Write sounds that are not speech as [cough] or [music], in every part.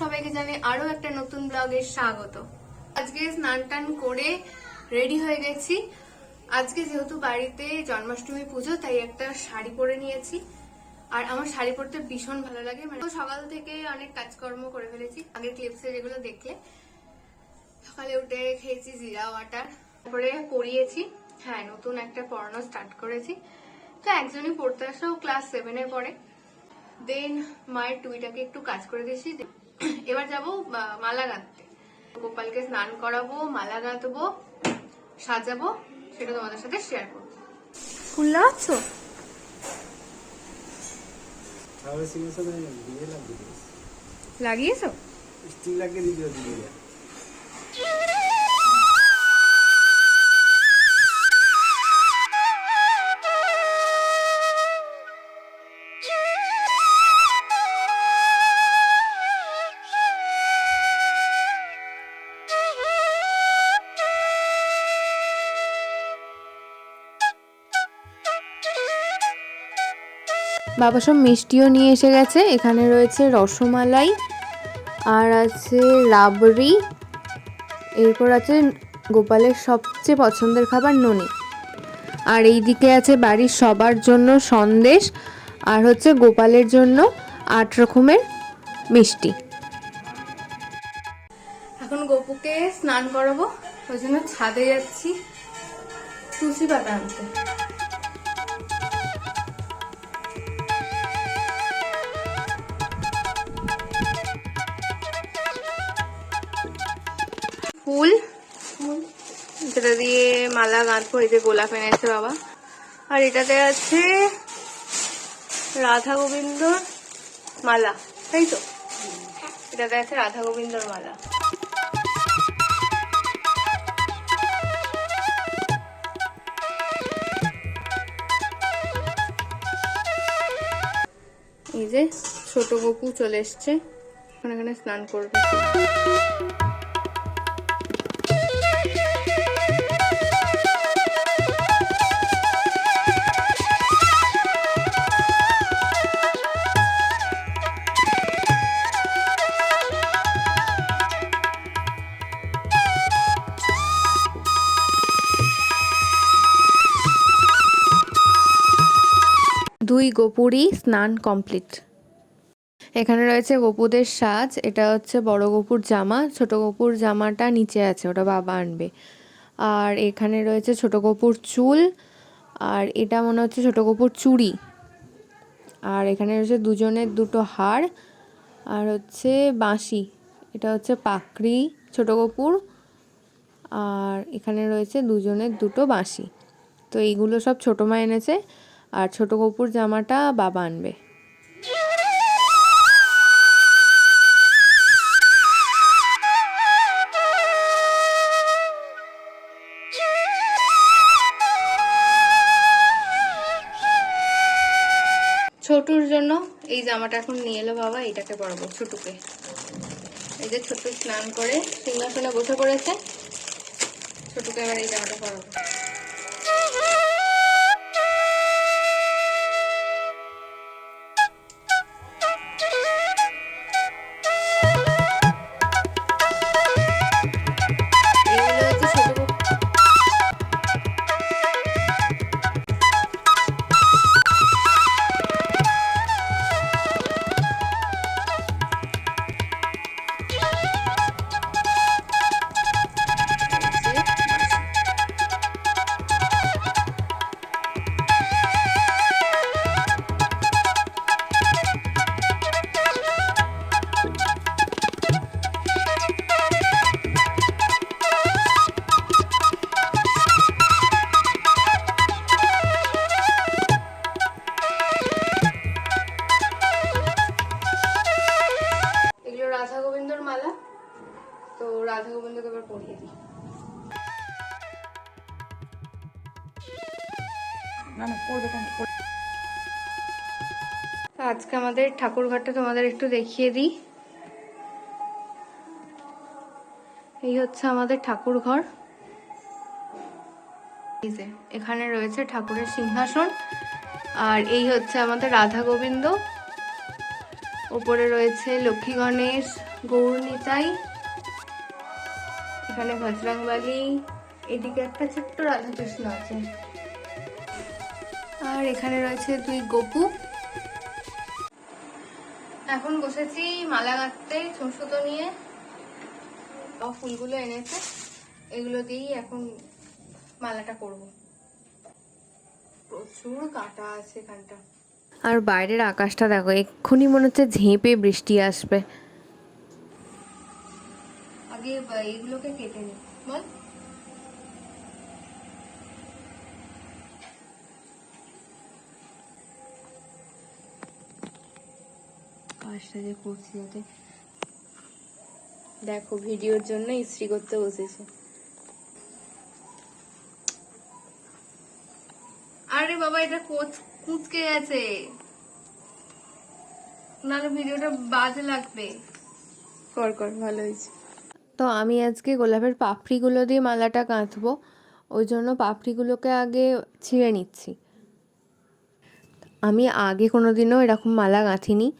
সবাইকে জানাই আরও একটা নতুন ব্লগে স্বাগত। আজকে স্নান টান করে রেডি হয়ে গেছি। আজকে যেহেতু বাড়িতে জন্মাষ্টমী পুজো, তাই একটা শাড়ি পরে নিয়েছি। আর আমার শাড়ি পরতে ভীষণ ভালো লাগে। মানে সকাল থেকে অনেক কাজকর্ম করে ফেলেছি, আগের ক্লিপসে যেগুলো দেখলে। সকালে উঠে খেয়েছি জিরা ওয়াটার তারপরে পড়িয়েছি হ্যাঁ নতুন একটা পড়ানো স্টার্ট করেছি। তো একজনই পড়তে আসা ক্লাস সেভেনে পড়ে। দেন মায়ের টুইটাকে একটু কাজ করে দিয়েছি। [clears throat] এবার যাব মালা গাঁথতে গোপালকে স্নান করাবো মালা গাঁথবো সাজাবো সেটা তোমাদের সাথে শেয়ার করব। ফুল লাগাচ্ছ? দিয়ে দিয়ে লাগিয়েছো? স্টিল লাগিয়ে দিবি বাবা সব মিষ্টিও নিয়ে এসে গেছে। এখানে রয়েছে রসমালাই, আর আছে রাবড়ি, এরপর আছে গোপালের সবচেয়ে পছন্দের খাবার ননি। আর এই দিকে আছে বাড়ির সবার জন্য সন্দেশ, আর হচ্ছে গোপালের জন্য আট রকমের মিষ্টি। এখন গোপুকে স্নান করাবো, ওই জন্য ছাদে যাচ্ছি। তুলসী পাতা আনতে। মালা গাঁথবো এই যে গোলাপ এনেছে বাবা। আর এটাতে আছে রাধা গোবিন্দর মালা, তাই তো? এটাতে আছে রাধা গোবিন্দর মালা। এই যে ছোট গপু চলে এসছে এখানে স্নান করবে। গোপুরই স্নান কমপ্লিট। এখানে রয়েছে গোপুদের সাজ, এটা হচ্ছে বড় গোপুর জামা, ছোট গোপুর জামাটা নিচে আছে, ওটা বাবা আনবে। আর এখানে রয়েছে ছোট গোপুর চুল, আর এটা মনে হচ্ছে ছোট গোপুর চুড়ি। আর এখানে রয়েছে দুজনের দুটো হার, আর হচ্ছে বাঁশি, এটা হচ্ছে পাকড়ি ছোট গোপুর, আর এখানে রয়েছে দুজনের দুটো বাঁশি। তো এইগুলো সব ছোটো মা এনেছে আর ছোট কপুর জামাটা বাবা আনবে। ছোটুর জন্য এই জামাটা এখন নিয়ে এলো বাবা এটাকে পরাবো ছোটুকে। এই যে ছোটু স্নান করে সিংহাসনে বসে পড়েছে, ছোটুকে এবার এই জামাটা পরাবো। তো আজকে আমাদের ঠাকুর ঘরটা তোমাদের একটু দেখিয়ে দিই। এই হচ্ছে আমাদের ঠাকুর ঘর এখানে রয়েছে ঠাকুরের সিংহাসন। আর এই হচ্ছে আমাদের রাধা গোবিন্দ। ওপরে রয়েছে লক্ষ্মী গণেশ, গৌর নিতাই। এখানে বজরংবালি। এদিকে একটা ছোট্ট রাধাকৃষ্ণ আছে। আর এখানে রয়েছে দুই গপু। এখন বসেছি মালা গাঁথতে ছোঁসুতো নিয়ে। ফুলগুলো এনেছে এগুলো দিয়েই এখন মালাটা করব। প্রচুর কাটা আছে এখানটা। আর বাইরের আকাশটা দেখো এক্ষুনি মনে হচ্ছে ঝেঁপে বৃষ্টি আসবে। আগে এগুলোকে কেটে নি। বল। কাজটা যে করছি যাতে দেখো ভিডিওর জন্য ইস্ত্রি করতে বসেছে। আরে বাবা এটা কোচ- কুচকে গেছে। নাহলে ভিডিওটা বাজে লাগবে। কর কর ভালো হয়েছে। তো আমি আজকে গোলাপের পাপড়িগুলো দিয়ে মালাটা কাঁথবো ওই জন্য পাপড়িগুলোকে আগে ছিঁড়ে নিচ্ছি। আমি আগে কোনো দিনও এরকম মালা গাঁথিনি।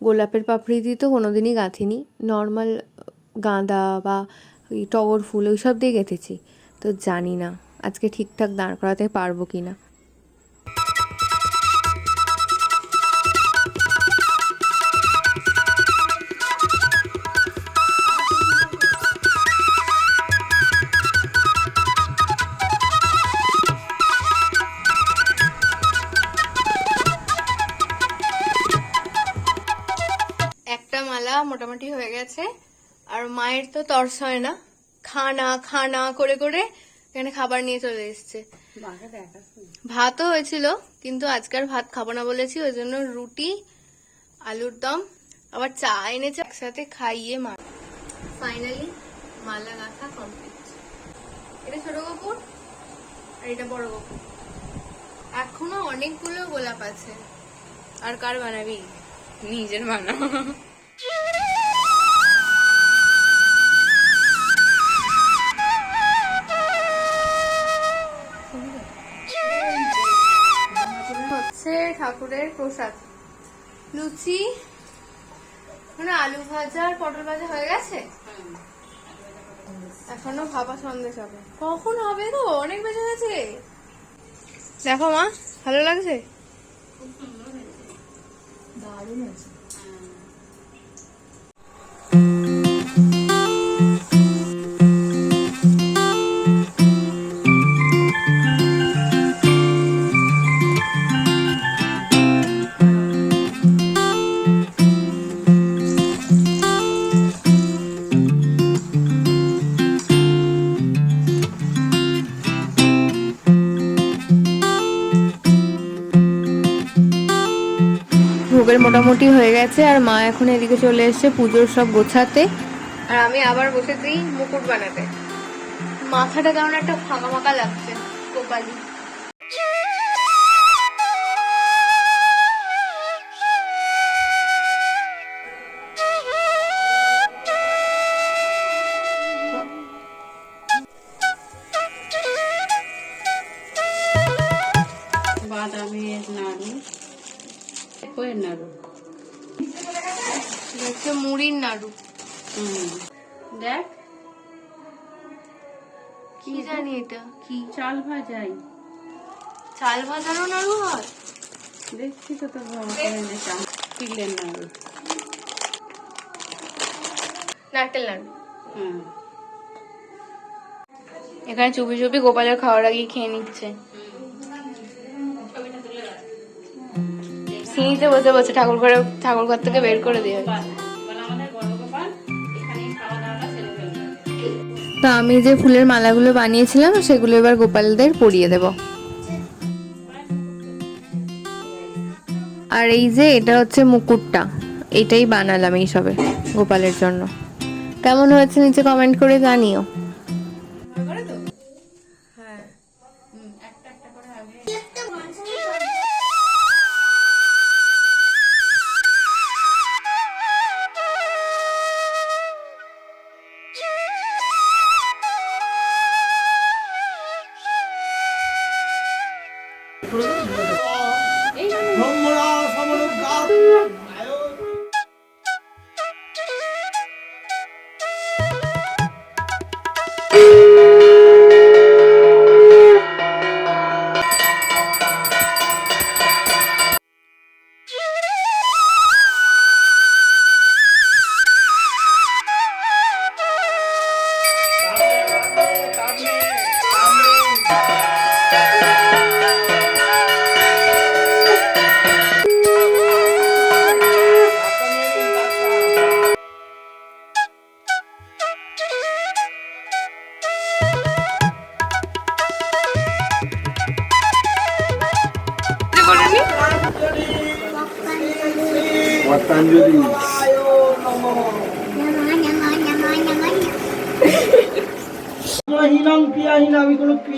গোলাপের পাপড়ি দিয়ে তো কোনো দিনই গাঁথিনি নর্মাল গাঁদা বা টগর ফুল, ওইসব দিয়ে গেঁথেছি। তো জানি না, আজকে ঠিকঠাক দাঁড় করাতে পারব কি না মায়ের তো তর্স হয় না। খানা খানা করে করে এখানে খাবার নিয়ে চলে এসছে। ভাতও হয়েছিল কিন্তু আজকাল ভাত খাব না বলেছি ওই জন্য রুটি আলুর দম আবার চা এনেছে একসাথে খাইয়ে মা। ফাইনালি মালা গাঁথা কমপ্লিট এটা ছোট কপুর আর এটা বড় কপুর এখনও অনেকগুলো গোলাপ আছে। আর কার বানাবি? নিজের বানাও। ঠাকুরের প্রসাদ। লুচি মানে আলু ভাজা আর পটল ভাজা হয়ে গেছে? এখনও ভাপা সন্দেশ হবে। কখন হবে তো অনেক বেজে গেছে। দেখো মা, ভালো লাগছে? ভোগের গেছে আর মা এখন এদিকে চলে এসেছে পুজোর সব গোছাতে। আর আমি আবার বসেছি মুকুট বানাতে। মাথাটা কেমন একটা ফাঁকা ফাঁকা লাগছে কোপালি বাদামের নাড়ু নাড়ু। হচ্ছে মুড়ির নাড়ু। দেখ। কি জানি এটা? কি? চাল ভাজাই। চাল ভাজানো নাড়ু হয়? দেখছি তো তো তিলের নাড়ু। নারকেল নাড়ু। হুম। এখানে চুপি চুপি গোপালের খাওয়ার আগে খেয়ে নিচ্ছে। সিঁড়িতে বসে বসে ঠাকুর ঘরে, ঠাকুর ঘর থেকে বের করে দিয়ে তো আমি যে ফুলের মালাগুলো বানিয়েছিলাম, সেগুলো এবার গোপালদের পরিয়ে দেব। আর এই যে এটা হচ্ছে মুকুটটা, এটাই বানালাম এই সবে গোপালের জন্য। কেমন হয়েছে নিচে কমেন্ট করে জানিও।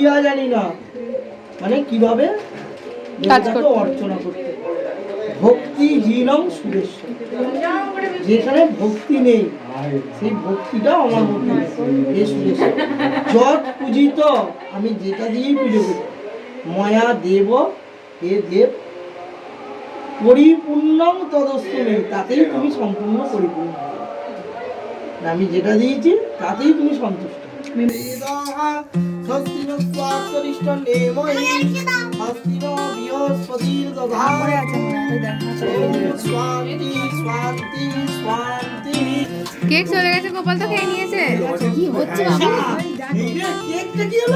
ক্রিয়া জানি না। মানে কীভাবে? কাজ দেবতাকে করতে। অর্চনা করতে। ভক্তিহীনং সুরেশ্বর। যেখানে ভক্তি নেই সেই ভক্তিটা আমার মধ্যে। হে সুরেশ্বর যত পূজিত আমি যেটা দিয়েই পুজো করি। ময়া দেব হে দেব পরিপূর্ণং তদস্ত নেই। তাতেই তুমি সম্পূর্ণ পরিপূর্ণ। আমি যেটা দিয়েছি তাতেই তুমি সন্তুষ্ট। কেক চলে গেছে, গোপাল তো খেয়ে নিয়েছে। কি হলো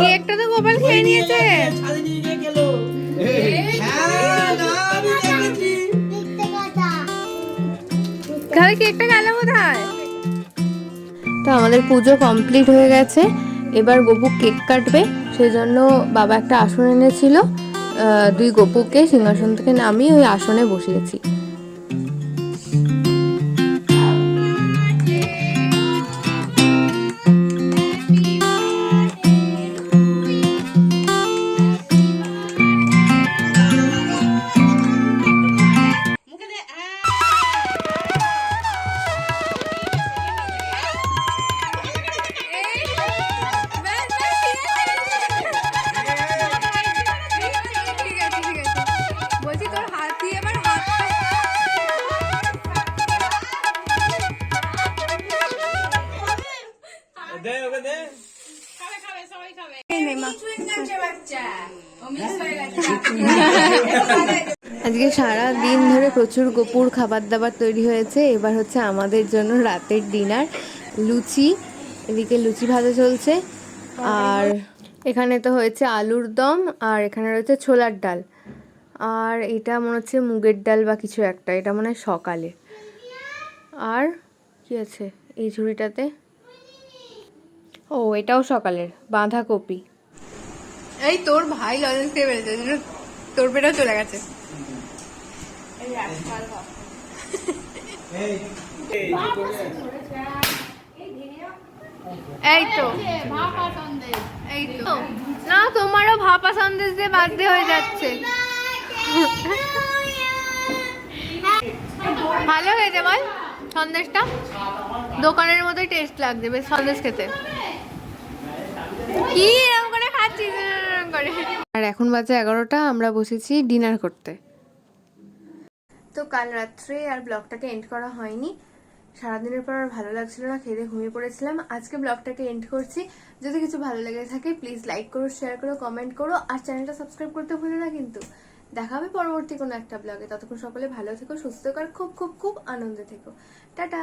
কেকটা তো গোপাল খেয়ে নিয়েছে। হ্যাঁ তাহলে কেকটা গেল কোথায়? তো আমাদের পুজো কমপ্লিট হয়ে গেছে। এবার গপু কেক কাটবে সেই জন্য বাবা একটা আসন এনেছিল। দুই গপুকে সিংহাসন থেকে নামিয়ে ওই আসনে বসিয়েছি। প্রচুর গোপুর খাবার দাবার তৈরি হয়েছে। এবার হচ্ছে আমাদের জন্য রাতের ডিনার। লুচি, এদিকে লুচি ভাজা চলছে। আর এখানে তো হয়েছে আলুর দম, আর এখানে রয়েছে ছোলার ডাল। আর এটা মনে হচ্ছে মুগের ডাল বা কিছু একটা, এটা মনে হয় সকালে। আর কি আছে এই ঝুড়িটাতে? ও, এটাও সকালের, বাঁধাকপি। এই তোর ভাই লজেন্স খেয়ে জন্য তোর পেটাও চলে গেছে। এই তো এই তো না তোমারও ভাপা সন্দেশ দিয়ে বাধ্য হয়ে যাচ্ছে ভালো হয়েছে বল সন্দেশটা দোকানের মতোই টেস্ট লাগছে বেশ সন্দেশ খেতে কি এরকম করে খাচ্ছিস আর এখন বাজে এগারোটা আমরা বসেছি ডিনার করতে তো কাল রাত্রে আর ব্লগটাকে এন্ড করা হয়নি। সারাদিনের পর আর ভালো লাগছিল না, খেয়ে ঘুমিয়ে পড়েছিলাম। আজকে ব্লগটাকে এন্ড করছি। যদি কিছু ভালো লেগে থাকে প্লিজ লাইক করো শেয়ার করো কমেন্ট করো, আর চ্যানেলটা সাবস্ক্রাইব করতে ভুলো না কিন্তু। দেখা হবে পরবর্তী কোনো একটা ব্লগে ততক্ষণ সকলে ভালো থেকো, সুস্থ কর খুব খুব খুব আনন্দে থেকো। টাটা!